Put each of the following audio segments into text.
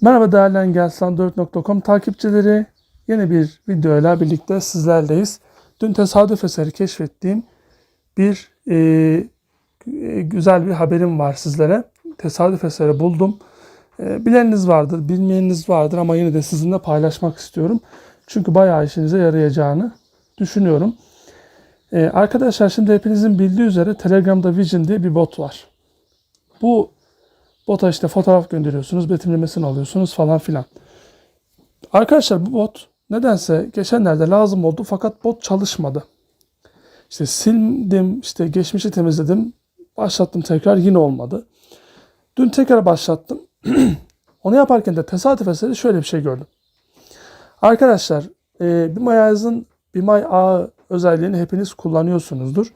Merhaba değerli engelsan4.com takipçileri. Yeni bir videoyla birlikte sizlerleyiz. Dün tesadüf eseri keşfettiğim bir e, güzel bir haberim var sizlere. Tesadüf eseri buldum. E, bileniniz vardır, bilmeyeniniz vardır ama yine de sizinle paylaşmak istiyorum. Çünkü bayağı işinize yarayacağını düşünüyorum. E, arkadaşlar şimdi hepinizin bildiği üzere Telegram'da Vision diye bir bot var. Bu Bota işte fotoğraf gönderiyorsunuz, betimlemesini alıyorsunuz falan filan. Arkadaşlar bu bot nedense geçenlerde lazım oldu fakat bot çalışmadı. İşte sildim, işte geçmişi temizledim, başlattım tekrar yine olmadı. Dün tekrar başlattım. Onu yaparken de tesadüf eseri şöyle bir şey gördüm. Arkadaşlar e, BİMAYAZ'ın BİMAY ağı özelliğini hepiniz kullanıyorsunuzdur.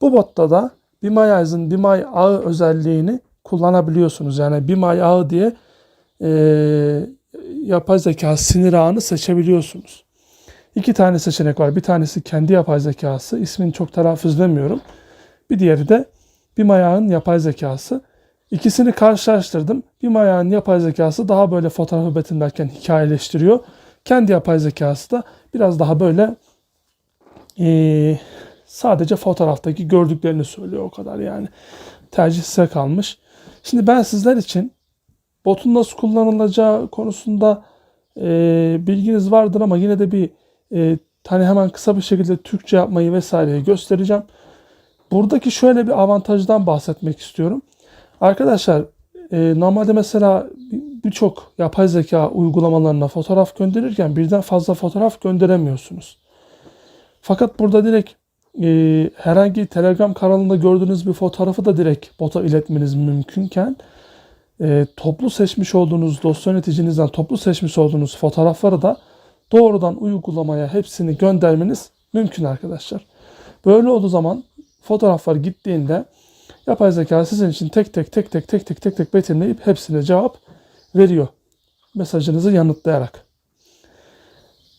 Bu botta da BİMAYAZ'ın BİMAY ağı özelliğini kullanabiliyorsunuz. Yani BİMAY ağı diye e, yapay zeka sinir ağını seçebiliyorsunuz. İki tane seçenek var. Bir tanesi kendi yapay zekası. İsmini çok telaffuzlemiyorum. Bir diğeri de BİMAY ağın yapay zekası. İkisini karşılaştırdım. BİMAY ağın yapay zekası daha böyle fotoğrafı betimlerken hikayeleştiriyor. Kendi yapay zekası da biraz daha böyle e, sadece fotoğraftaki gördüklerini söylüyor o kadar yani. Tercih size kalmış. Şimdi ben sizler için botun nasıl kullanılacağı konusunda e, bilginiz vardır ama yine de bir e, hani hemen kısa bir şekilde Türkçe yapmayı vesaireyi göstereceğim. Buradaki şöyle bir avantajdan bahsetmek istiyorum. Arkadaşlar e, normalde mesela birçok yapay zeka uygulamalarına fotoğraf gönderirken birden fazla fotoğraf gönderemiyorsunuz. Fakat burada direkt e, herhangi Telegram kanalında gördüğünüz bir fotoğrafı da direkt bota iletmeniz mümkünken e, toplu seçmiş olduğunuz dosya yöneticinizden toplu seçmiş olduğunuz fotoğrafları da doğrudan uygulamaya hepsini göndermeniz mümkün arkadaşlar. Böyle olduğu zaman fotoğraflar gittiğinde yapay zeka sizin için tek tek tek tek tek tek tek tek betimleyip hepsine cevap veriyor. Mesajınızı yanıtlayarak.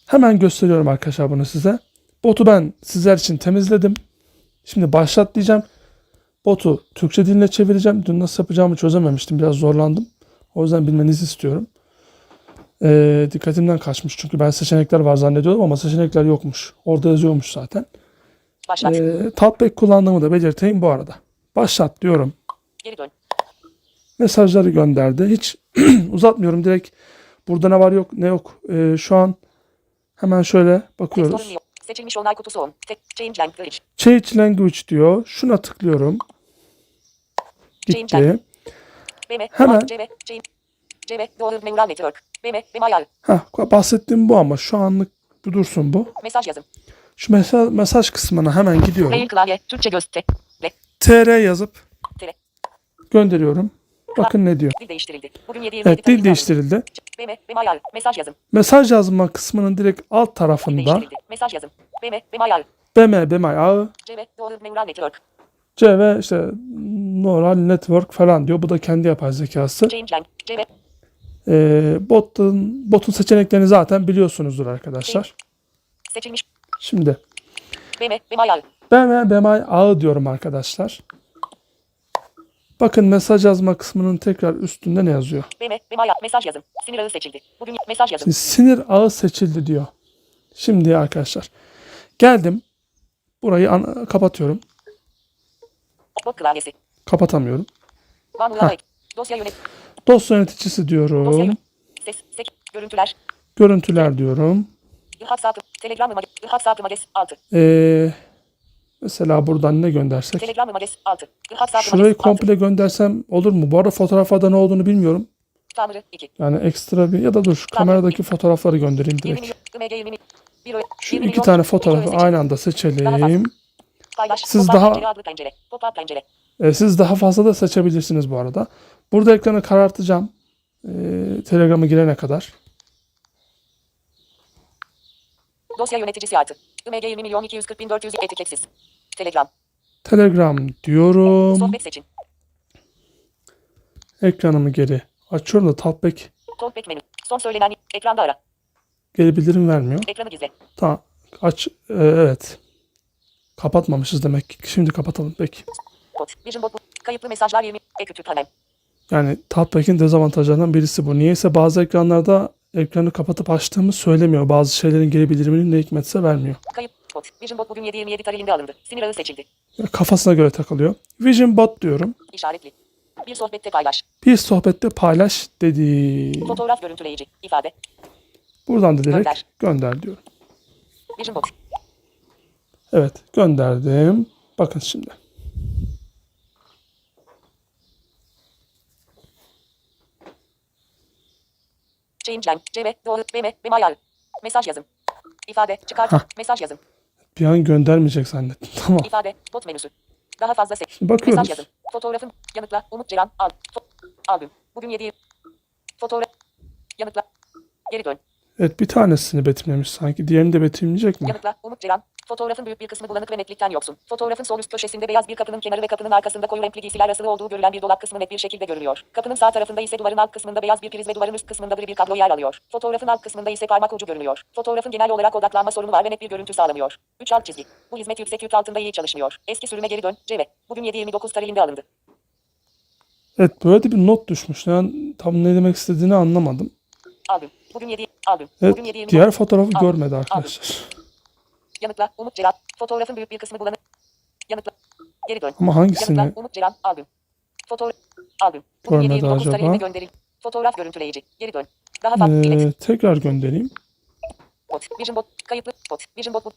Hemen gösteriyorum arkadaşlar bunu size. Botu ben sizler için temizledim. Şimdi başlat diyeceğim. Botu Türkçe diline çevireceğim. Dün nasıl yapacağımı çözememiştim. Biraz zorlandım. O yüzden bilmenizi istiyorum. Ee, dikkatimden kaçmış. Çünkü ben seçenekler var zannediyordum ama seçenekler yokmuş. Orada yazıyormuş zaten. Başlat. Ee, Talkback kullandığımı da belirteyim bu arada. Başlat diyorum. Geri dön. Mesajları gönderdi. Hiç uzatmıyorum. Direkt burada ne var yok ne yok. Ee, şu an hemen şöyle bakıyoruz. Seçilmiş onay kutusu on. Tek, change language. Change language diyor. Şuna tıklıyorum. Gitti. Hemen. Heh, bahsettiğim bu ama şu anlık bir dursun bu. Mesaj yazım. Şu mesaj, mesaj kısmına hemen gidiyorum. Mail klavye. Türkçe göster. TR yazıp gönderiyorum. Bakın ne diyor. Dil değiştirildi. Bugün 7 27 Evet dil değiştirildi. BM. BMIR. Mesaj yazım. Mesaj yazma kısmının direkt alt tarafında. Mesaj yazım. BM. BM, BM ağı, CB. Doğru neural network. C ve işte neural network falan diyor. Bu da kendi yapay zekası. Ee, botun, botun seçeneklerini zaten biliyorsunuzdur arkadaşlar. Seçilmiş. Şimdi BM. BMIR. BM, BM ağı diyorum arkadaşlar. Bakın mesaj yazma kısmının tekrar üstünde ne yazıyor? BM. BMIR. Mesaj yazım. Sinir ağı seçildi. Bugün mesaj yazım. Şimdi sinir ağı seçildi diyor. Şimdi arkadaşlar geldim. Burayı kapatıyorum. Bot klavyesi. Kapatamıyorum. Uray. Dosya yönet. Dosya yöneticisi Dosya diyorum. yönet. Ses. Sek. Görüntüler. Görüntüler diyorum. İlhak saatı. Telegram imades. İlhak saatı imades 6. Ee, mesela buradan ne göndersek. Telegram imades 6. İlhak saatı Şurayı imades 6. komple göndersem olur mu? Bu arada fotoğraflarda ne olduğunu bilmiyorum. Tamirı 2. Yani ekstra bir ya da dur şu kameradaki fotoğrafları göndereyim 20 direkt. milyon. IMG 20 milyon. Bir oy. Şu 20 iki tane fotoğrafı aynı anda seçelim. Siz daha-. Ee, siz daha fazla da seçebilirsiniz bu arada. Burada ekranı karartacağım. Ee, Telegram'a girene kadar. Dosya yöneticisi artı. IMG 20 milyon 240 bin 400 etiketsiz. Telegram. Telegram diyorum. Sohbet seçin. Ekranımı geri açıyorum da Talkback Talkback menü. Son söylenen ekranda ara. geri bildirim vermiyor. Ekranı gizle. Tamam. Aç. Ee, evet. Kapatmamışız demek ki. Şimdi kapatalım. Peki. Bot. Vision bot. Kayıtlı mesajlar 20. Ekütü kalem. Yani Tapback'in dezavantajlarından birisi bu. Niyeyse bazı ekranlarda ekranı kapatıp açtığımı söylemiyor. Bazı şeylerin geri bildirimini ne hikmetse vermiyor. Kayıp. Bot. Vision Bot bugün 7.27 tarihinde alındı. Sinir ağı seçildi. Kafasına göre takılıyor. Vision Bot diyorum. İşaretli. Bir sohbette paylaş. Bir sohbette paylaş dedi. Fotoğraf görüntüleyici. İfade. Buradan da direkt Gönder. gönder diyorum. Vision Bot. Evet gönderdim. Bakın şimdi. Change line. CV. Doğru. BM. BM ayağı. Mesaj yazım. İfade. Çıkart. Hah. Mesaj yazım. Bir an göndermeyecek zannettim. Tamam. İfade. Bot menüsü. Daha fazla seç. Şimdi bakıyoruz. Mesaj yazım. Fotoğrafın. Yanıtla. Umut Ceylan. Al. Fo- albüm. Bugün 7. Fotoğraf. Yanıtla. Geri dön. Evet bir tanesini betimlemiş sanki. Diğerini de betimleyecek mi? Yanıtla. Umut Ceylan. Fotoğrafın büyük bir kısmı bulanık ve netlikten yoksun. Fotoğrafın sol üst köşesinde beyaz bir kapının kenarı ve kapının arkasında koyu renkli giysiler asılı olduğu görülen bir dolap kısmı net bir şekilde görülüyor. Kapının sağ tarafında ise duvarın alt kısmında beyaz bir priz ve duvarın üst kısmında gri bir kablo yer alıyor. Fotoğrafın alt kısmında ise parmak ucu görünüyor. Fotoğrafın genel olarak odaklanma sorunu var ve net bir görüntü sağlamıyor. 3 alt çizgi. Bu hizmet yüksek yük altında iyi çalışmıyor. Eski sürüme geri dön. CV. Bugün 7.29 tarihinde alındı. Evet böyle bir not düşmüş. Yani tam ne demek istediğini anlamadım. Albüm. Bugün 7. Albüm. Evet Bugün 7.29. diğer fotoğrafı Aldım. görmedi arkadaşlar. Yanıtla. Umut Ceylan. Fotoğrafın büyük bir kısmı bulanık. Yanıtla. Geri dön. Ama hangisini? Yanıtla. Umut Ceylan. Albüm. Fotoğraf. Albüm. Bugün Görmedi 7.29 acaba? gönderin. Fotoğraf görüntüleyici. Geri dön. Daha fazla ilet. Ee, tekrar göndereyim. Bot. Vision bot. Kayıtlı. Bot. Vision bot. bot.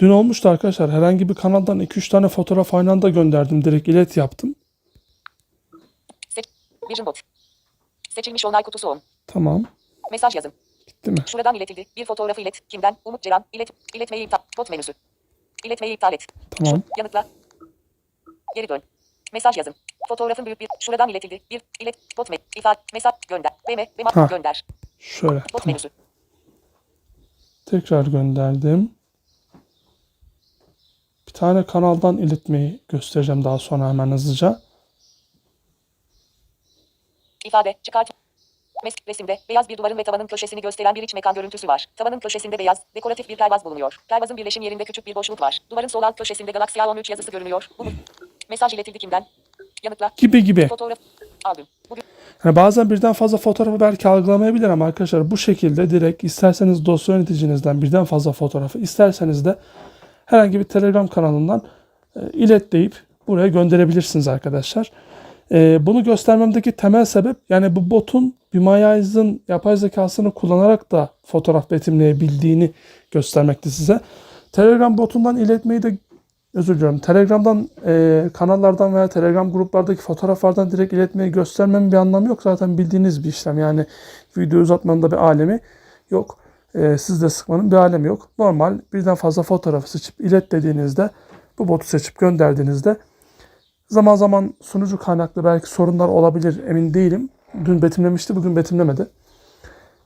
Dün olmuştu arkadaşlar. Herhangi bir kanaldan 2-3 tane fotoğraf aynı anda gönderdim. Direkt ilet yaptım. Seç. Vision bot. Seçilmiş onay kutusu on. Tamam. Mesaj yazım. Gitti mi? Şuradan iletildi. Bir fotoğrafı ilet. Kimden? Umut Ceylan. İlet. İletmeyi iptal. Bot menüsü. İletmeyi iptal et. Tamam. Yanıtla. Geri dön. Mesaj yazım. Fotoğrafın büyük bir. Şuradan iletildi. Bir. ilet. Bot me. İfade. Mesaj. Gönder. BM. BM. Ha. Gönder. Şöyle. Bot Tamam. menüsü. Tekrar gönderdim. Bir tane kanaldan iletmeyi göstereceğim daha sonra hemen hızlıca. İfade. Çıkart. Mes resimde beyaz bir duvarın ve tavanın köşesini gösteren bir iç mekan görüntüsü var. Tavanın köşesinde beyaz, dekoratif bir pervaz bulunuyor. Pervazın birleşim yerinde küçük bir boşluk var. Duvarın sol alt köşesinde Galaxy A13 yazısı görünüyor. Bu? Mesaj iletildi kimden? Yanıtla. Gibi gibi. Fotoğraf. Albüm. Bugün. Yani bazen birden fazla fotoğrafı belki algılamayabilir ama arkadaşlar bu şekilde direkt isterseniz dosya yöneticinizden birden fazla fotoğrafı isterseniz de herhangi bir Telegram kanalından e, ilet deyip buraya gönderebilirsiniz arkadaşlar. E, bunu göstermemdeki temel sebep yani bu botun Bimayaz'ın yapay zekasını kullanarak da fotoğraf betimleyebildiğini göstermekti size. Telegram botundan iletmeyi de özür diliyorum. Telegram'dan e, kanallardan veya Telegram gruplardaki fotoğraflardan direkt iletmeyi göstermemin bir anlamı yok. Zaten bildiğiniz bir işlem. Yani video uzatmanın da bir alemi yok. E, siz de sıkmanın bir alemi yok. Normal birden fazla fotoğrafı seçip ilet dediğinizde bu botu seçip gönderdiğinizde zaman zaman sunucu kaynaklı belki sorunlar olabilir emin değilim. Dün betimlemişti bugün betimlemedi.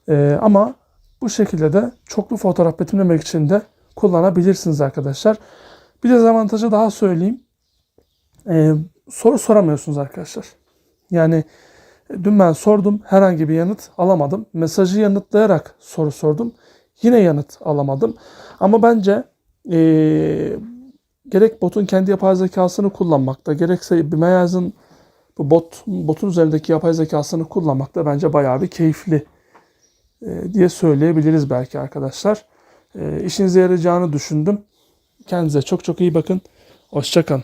E, ama bu şekilde de çoklu fotoğraf betimlemek için de kullanabilirsiniz arkadaşlar. Bir dezavantajı daha söyleyeyim. Ee, soru soramıyorsunuz arkadaşlar. Yani e, dün ben sordum herhangi bir yanıt alamadım. Mesajı yanıtlayarak soru sordum. Yine yanıt alamadım. Ama bence ee, gerek botun kendi yapay zekasını kullanmakta gerekse Bimeyaz'ın bu bot botun üzerindeki yapay zekasını kullanmakta bence bayağı bir keyifli e, diye söyleyebiliriz belki arkadaşlar. E, işinize yarayacağını düşündüm. Kendinize çok çok iyi bakın. Hoşçakalın.